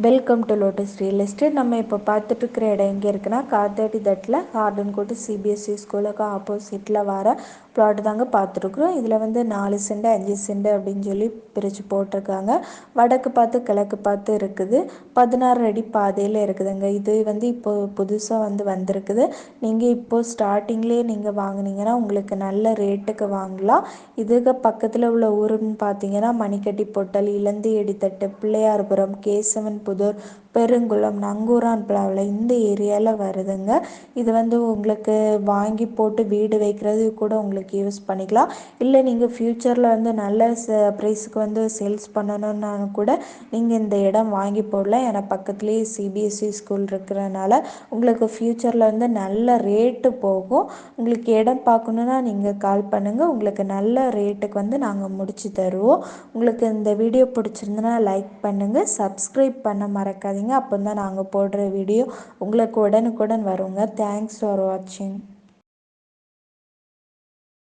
Welcome to lotus real estate நம்ம இப்போ பார்த்துட்ருக்கிற இடம் எங்கே இருக்குன்னா காத்தாடி தட்டில் ஹார்டன் கோட்டு சிபிஎஸ்சி ஸ்கூலுக்கு ஆப்போசிட்டில் வர ப்ளாட் தாங்க பார்த்துருக்குறோம். இதில் வந்து நாலு செண்டு அஞ்சு செண்டு அப்படின்னு சொல்லி பிரித்து போட்டிருக்காங்க. வடக்கு பார்த்து கிழக்கு பார்த்து இருக்குது. பதினாறு அடி பாதையில் இருக்குதுங்க. இது வந்து இப்போ புதுசாக வந்து வந்திருக்குது. நீங்கள் இப்போது ஸ்டார்டிங்லேயே நீங்கள் வாங்கினீங்கன்னா உங்களுக்கு நல்ல ரேட்டுக்கு வாங்கலாம். இதுக்கு பக்கத்தில் உள்ள ஊருன்னு பார்த்தீங்கன்னா மணிக்கட்டி பொட்டல் இளந்தி எடித்தட்டு பிள்ளையார்புரம் கேசவன் புதூர் பெருங்குளம் நங்கூரான் பிளாவில் இந்த ஏரியாவில் வருதுங்க. இது வந்து உங்களுக்கு வாங்கி போட்டு வீடு வைக்கிறது கூட உங்களுக்கு யூஸ் பண்ணிக்கலாம். இல்லை நீங்கள் ஃப்யூச்சரில் வந்து நல்ல ச ப்ரைஸுக்கு வந்து சேல்ஸ் பண்ணணுன்னாலும் கூட நீங்கள் இந்த இடம் வாங்கி போடலாம். ஏன்னா பக்கத்துலேயே சிபிஎஸ்சி ஸ்கூல் இருக்கிறனால உங்களுக்கு ஃப்யூச்சரில் வந்து நல்ல ரேட்டு போகும். உங்களுக்கு இடம் பார்க்கணுன்னா நீங்கள் கால் பண்ணுங்கள் உங்களுக்கு நல்ல ரேட்டுக்கு வந்து நாங்கள் முடித்து தருவோம். உங்களுக்கு இந்த வீடியோ பிடிச்சிருந்துன்னா லைக் பண்ணுங்கள் சப்ஸ்கிரைப் பண்ண மறக்காதீங்க. அப்போ தான் நாங்கள் போடுற வீடியோ உங்களுக்கு உடனுக்குடன் வருங்க. தேங்க்ஸ் ஃபார் வாட்சிங்